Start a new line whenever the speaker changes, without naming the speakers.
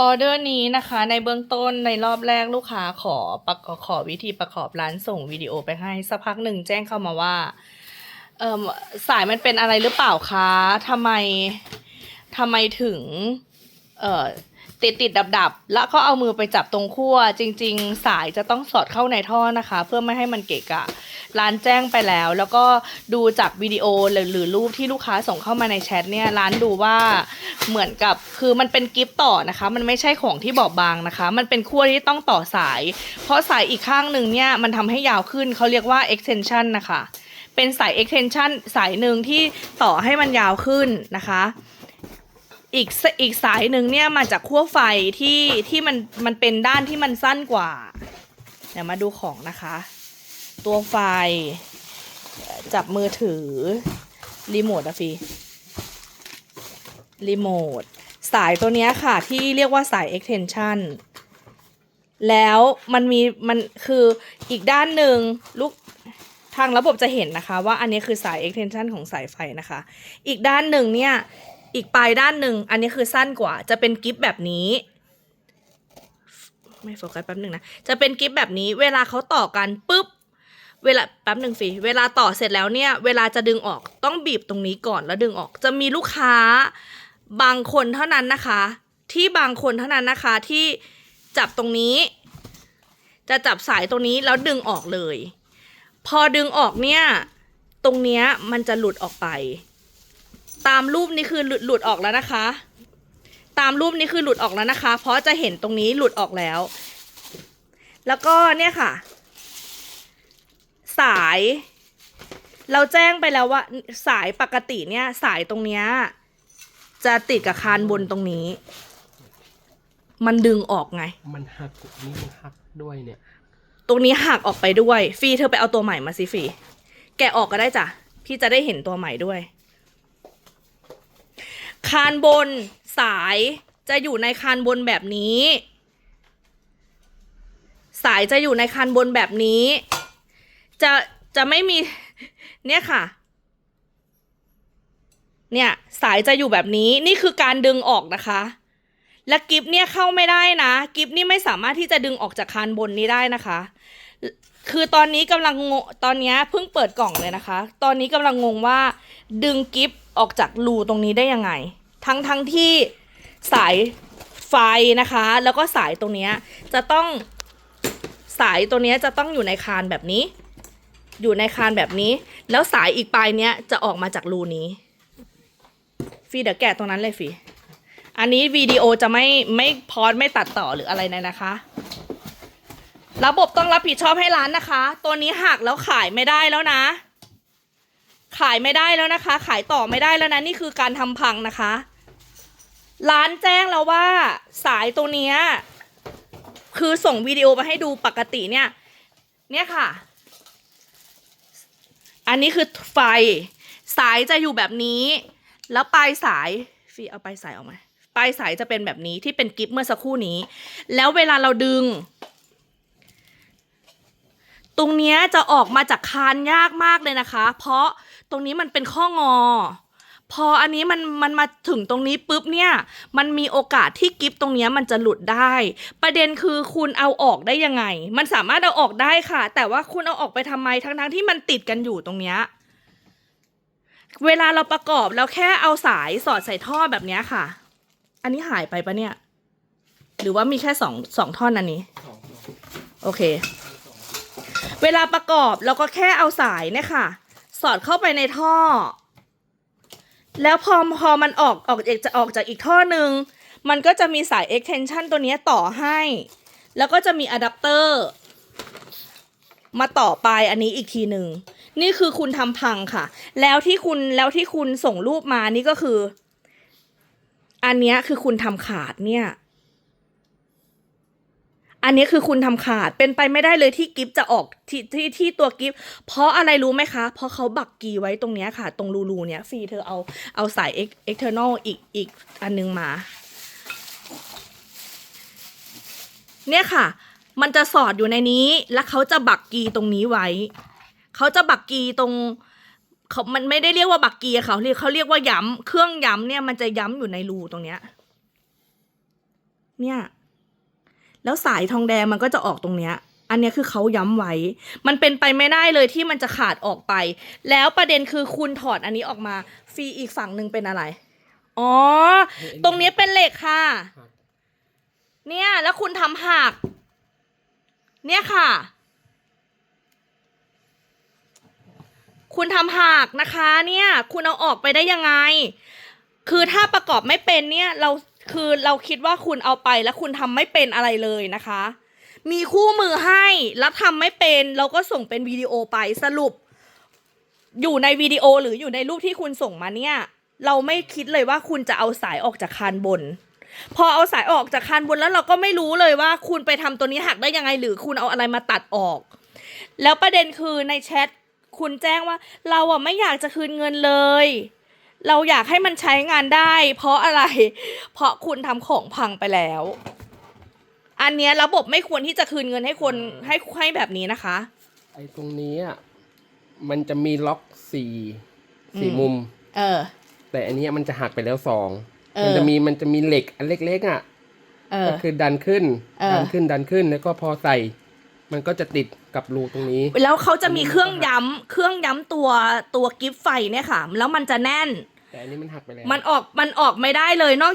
ออเดอร์นี้นะคะในเบื้องต้นในรอบแรกลูกค้าขอประกอบขอวิธีประกอบร้านส่งวิดีโอไปให้สักพักหนึ่งแจ้งเข้ามาว่าเออสายมันเป็นอะไรหรือเปล่าคะทำไมทำไมถึงเออ ติดติดดับดับแล้วก็เอามือไปจับตรงขั้วจริง ๆ สายจะต้องสอดเข้าในท่อนะคะ เพื่อไม่ให้มันเกะกะ ร้านแจ้งไปแล้ว แล้วก็ดูจากวิดีโอหรือหรือรูปที่ลูกค้าส่งเข้ามาในแชทเนี่ยร้านดูว่าเหมือนกับคือมันเป็นกิฟต์ต่อนะคะ มันไม่ใช่ของที่บอบบางนะคะ มันเป็นขั้วที่ต้องต่อสาย เพราะสายอีกข้างหนึ่งเนี่ยมันทำให้ยาวขึ้นเขาเรียกว่า extension นะคะเป็นสาย extension สายหนึ่งที่ต่อให้มันยาวขึ้นนะคะ อีกสอีกสายหนึ่งเนี่ยมาจากขั้วไฟที่ที่มันมันเป็นด้านที่มันสั้นกว่า เดี๋ยวมาดูของนะคะ ตัวไฟ จับมือถือ รีโมทอะฟีรีโมทสายตัวนี้ค่ะที่เรียกว่าสาย extension แล้วมันมีมันคืออีกด้านหนึ่งลูกทางระบบจะเห็นนะคะ ว่าอันนี้คือสาย extension ของสายไฟนะคะ อีกด้านหนึ่งเนี่ย อีกปลายด้านหนึ่งอันนี้คือสั้นกว่า จะเป็นกิฟแบบนี้ ไม่โฟกัสแป๊บหนึ่งนะ จะเป็นกิฟแบบนี้ เวลาเขาต่อกันปุ๊บ เวลาแป๊บหนึ่งฟีเวลาต่อเสร็จแล้วเนี่ย เวลาจะดึงออกต้องบีบตรงนี้ก่อนแล้วดึงออก จะมีลูกค้าบางคนเท่านั้นนะคะ ที่บางคนเท่านั้นนะคะที่จับตรงนี้ จะจับสายตรงนี้แล้วดึงออกเลย พอดึงออกเนี่ย ตรงเนี้ยมันจะหลุดออกไป ตามรูปนี้คือหลุดหลุดออกแล้วนะคะ ตามรูปนี้คือหลุดออกแล้วนะคะ เพราะจะเห็นตรงนี้หลุดออกแล้ว แล้วก็เนี่ยค่ะ สาย เราแจ้งไปแล้วว่าสายปกติเนี่ย สายตรงเนี้ยจะติดกับคานบนตรงนี้ มันดึงออกไง
มันหักนี่มันหักด้วยเนี่ย
ตรงนี้หักออกไปด้วยฟรีเธอไปเอาตัวใหม่มาสิฟรีแกะออกก็ได้จ้ะ พี่จะได้เห็นตัวใหม่ด้วย คานบนสายจะอยู่ในคานบนแบบนี้ สายจะอยู่ในคานบนแบบนี้ จะจะไม่มีเนี่ยค่ะ เนี่ยสายจะอยู่แบบนี้นี่คือการดึงออกนะคะ และกิฟเนี่ยเข้าไม่ได้นะ กิฟนี่ไม่สามารถที่จะดึงออกจากคานบนนี้ได้นะคะ คือตอนนี้กำลังงตอนนี้เพิ่งเปิดกล่องเลยนะคะ ตอนนี้กำลังงงว่า ดึงกิฟออกจากรูตรงนี้ได้ยังไง ทั้งทั้งที่สายไฟนะคะ แล้วก็สายตรงนี้จะต้องสายตัวนี้จะต้องอยู่ในคานแบบนี้ อยู่ในคานแบบนี้ แล้วสายอีกปลายเนี้ยจะออกมาจากรูนี้ฟีเดี๋ยวแกะตรงนั้นเลยฟีอันนี้วิดีโอจะไม่ไม่พอดไม่ตัดต่อหรืออะไรเลยนะคะ ระบบต้องรับผิดชอบให้ร้านนะคะ ตัวนี้หักแล้วขายไม่ได้แล้วนะ ขายไม่ได้แล้วนะคะ ขายต่อไม่ได้แล้วนะ นี่คือการทำพังนะคะ ร้านแจ้งแล้วว่า สายตัวเนี้ยคือส่งวิดีโอมาให้ดูปกติเนี่ย เนี่ยค่ะ อันนี้คือไฟ สายจะอยู่แบบนี้ แล้วปลายสายฟีเอาปลายสายออกมาปลายสายจะเป็นแบบนี้ที่เป็นกิฟเมื่อสักครู่นี้ แล้วเวลาเราดึง ตรงเนี้ยจะออกมาจากคานยากมากเลยนะคะ เพราะตรงนี้มันเป็นข้องอ พออันนี้มันมันมาถึงตรงนี้ปุ๊บเนี่ย มันมีโอกาสที่กิฟตรงเนี้ยมันจะหลุดได้ ประเด็นคือคุณเอาออกได้ยังไง มันสามารถเอาออกได้ค่ะ แต่ว่าคุณเอาออกไปทำไมทั้งๆที่มันติดกันอยู่ตรงเนี้ยเวลาเราประกอบแล้วแค่เอาสายสอดใส่ท่อแบบเนี้ยค่ะ อันนี้หายไปปะเนี่ย หรือว่ามีแค่สองสองท่อนอันนี้
สองสอง
โอเค เวลาประกอบเราก็แค่เอาสายเนี่ยค่ะ สอดเข้าไปในท่อ แล้วพอพอมันออกออกเอกจะออกจากอีกท่อหนึ่งมันก็จะมีสาย extension ตัวนี้ต่อให้ แล้วก็จะมีอะแดปเตอร์มาต่อไปอันนี้อีกทีหนึ่ง นี่คือคุณทำพังค่ะ แล้วที่คุณแล้วที่คุณส่งรูปมานี่ก็คือ อันนี้คือคุณทำขาดเนี่ย อันนี้คือคุณทำขาดเป็นไปไม่ได้เลยที่กิฟจะออกที่ที่ที่ตัวกิฟเพราะอะไรรู้ไหมคะ เพราะเขาบักกีไว้ตรงเนี้ยค่ะ ตรงรูรูๆเนี้ยฟรีเธอเอาเอาสาย ex- external อีกอีกอันนึงมา เนี่ยค่ะ มันจะสอดอยู่ในนี้ แล้วเขาจะบักกีตรงนี้ไว้ เขาจะบักกีตรงเขามันไม่ได้เรียกว่าบักกีเขาเรียกเขาเรียกว่าย้ำเครื่องย้ำเนี่ยมันจะย้ำอยู่ในรูตรงเนี้ย เนี่ย แล้วสายทองแดงมันก็จะออกตรงเนี้ย อันเนี้ยคือเขาย้ำไว้ มันเป็นไปไม่ได้เลยที่มันจะขาดออกไป แล้วประเด็นคือคุณถอดอันนี้ออกมาฟรีอีกฝั่งหนึ่งเป็นอะไร อ๋อ ตรงนี้เป็นเหล็กค่ะ เนี่ยแล้วคุณทำหัก เนี่ยค่ะ คุณทำหักนะคะ เนี่ย คุณเอาออกไปได้ยังไง คือถ้าประกอบไม่เป็นเนี่ยเรา คือเราคิดว่าคุณเอาไปแล้วคุณทำไม่เป็นอะไรเลยนะคะ มีคู่มือให้แล้วทำไม่เป็นเราก็ส่งเป็นวิดีโอไปสรุป อยู่ในวิดีโอหรืออยู่ในรูปที่คุณส่งมาเนี่ย เราไม่คิดเลยว่าคุณจะเอาสายออกจากคานบน พอเอาสายออกจากคานบนแล้วเราก็ไม่รู้เลยว่าคุณไปทำตัวนี้หักได้ยังไง หรือคุณเอาอะไรมาตัดออก แล้วประเด็นคือในแชทคุณแจ้งว่าเราอะไม่อยากจะคืนเงินเลย เราอยากให้มันใช้งานได้ เพราะอะไร เพราะคุณทำของพังไปแล้ว อันเนี้ยระบบไม่ควรที่จะคืนเงินให้คนให้ให้แบบนี้นะคะ
ไอ้ตรงนี้อะมันจะมีล็อกสี่สี่
อืม
มุม
เออ
แต่อันเนี้ยมันจะหักไปแล้วสอง
เออ
มันจะมีมันจะมีเหล็กอันเล็กๆอะ
เออ
ก็คือดันขึ้น
เออ
ดันขึ้นดันขึ้นแล้วก็พอใส่ มันก็จะติดกับรูตรงนี้
แล้วเขาจะมีเครื่องย้ำเครื่องย้ำตัวตัวกิฟต์ไฟเนี่ยค่ะ แล้วมันจะแน่น
แต่อันนี้มันหักไปแล้ว
มันออกมันออกไม่ได้เลยนอก